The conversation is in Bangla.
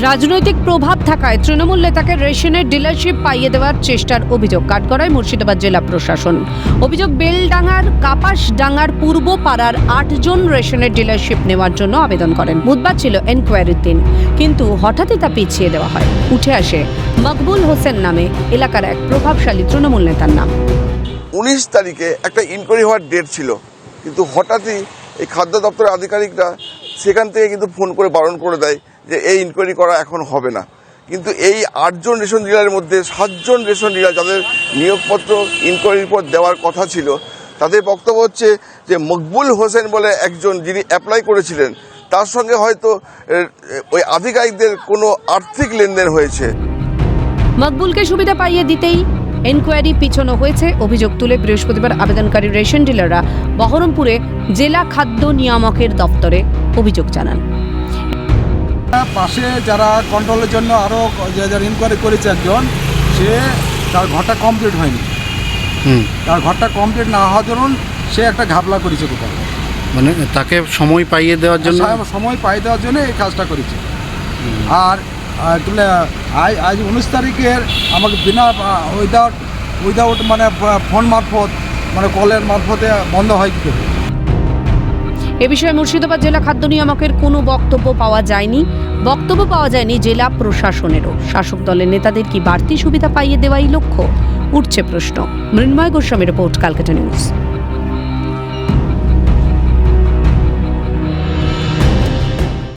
রাজনৈতিক প্রভাব থাকায় তৃণমূল নেতাকে রেশনের ডিলারশিপ পাইয়ে দেওয়ার চেষ্টার অভিযোগ কাঠগড়ায় মুর্শিদাবাদ জেলা প্রশাসন। অভিযোগ, বেলডাঙ্গার কাপাসডাঙ্গার পূর্ব পাড়ার আটজন রেশনের ডিলারশিপ নেওয়ার জন্য আবেদন করেন। বুধবার ছিল এনকোয়ারির দিন, কিন্তু হঠাৎই তা পিছিয়ে দেওয়া হয়। উঠে আসে মকবুল হোসেন নামে এলাকার এক প্রভাবশালী তৃণমূল নেতার নাম। উনিশ তারিখে একটা ইনকোয়ারি হওয়ার ডেট ছিল, কিন্তু হঠাৎই এই খাদ্য দপ্তরের আধিকারিকরা সেখান থেকে কিন্তু ফোন করে বারণ করে দেয় যে এই ইনকোয়ারি করা এখন হবে না। কিন্তু এই আটজন রেশন ডিলারের মধ্যে সাতজন রেশন ডিলার যাদের নিয়োগপত্র ইনকোয়ারির পর দেওয়ার কথা ছিল, তাদের বক্তব্য হচ্ছে যে মকবুল হোসেন বলে একজন যিনি অ্যাপ্লাই করেছিলেন, তার সঙ্গে হয়তো ওই আধিকারিকদের কোনো আর্থিক লেনদেন হয়েছে। মকবুলকে সুবিধা পাইয়ে দিতেই এনকোয়ারি পিছনো হয়েছে। অভিযোগ তুলে বৃহস্পতিবার আবেদনকারী রেশন ডিলাররা বহরমপুরে জেলা খাদ্য নিয়ামকের দপ্তরে অভিযোগ জানান। পাশে যারা কন্ট্রোলের জন্য আরও যারা ইনকোয়ারি করেছে একজন সে তার ঘরটা কমপ্লিট হয়নি। তার ঘরটা কমপ্লিট না হওয়ার দরুন সে একটা ঘাবলা করেছে কোথাও। মানে তাকে সময় পাইয়ে দেওয়ার জন্য? সময় পাইয়ে দেওয়ার জন্য এই কাজটা করেছে। আর আজ আজ উনিশ তারিখের আমাকে বিনা উইদাউট উইদাউট মানে ফোন মারফত মানে কলের মারফতে বন্ধ হয় কী করে? এ বিষয়ে মুর্শিদাবাদ জেলা খাদ্য নিয়ামকের কোনো বক্তব্য পাওয়া যায়নি। বক্তব্য পাওয়া যায়নি জেলা প্রশাসনেরও। শাসক দলের নেতাদের কি বাড়তি সুবিধা পাইয়ে দেওয়াই লক্ষ্য? উঠছে প্রশ্ন। Mrinmoy Goswami report, Calcutta news.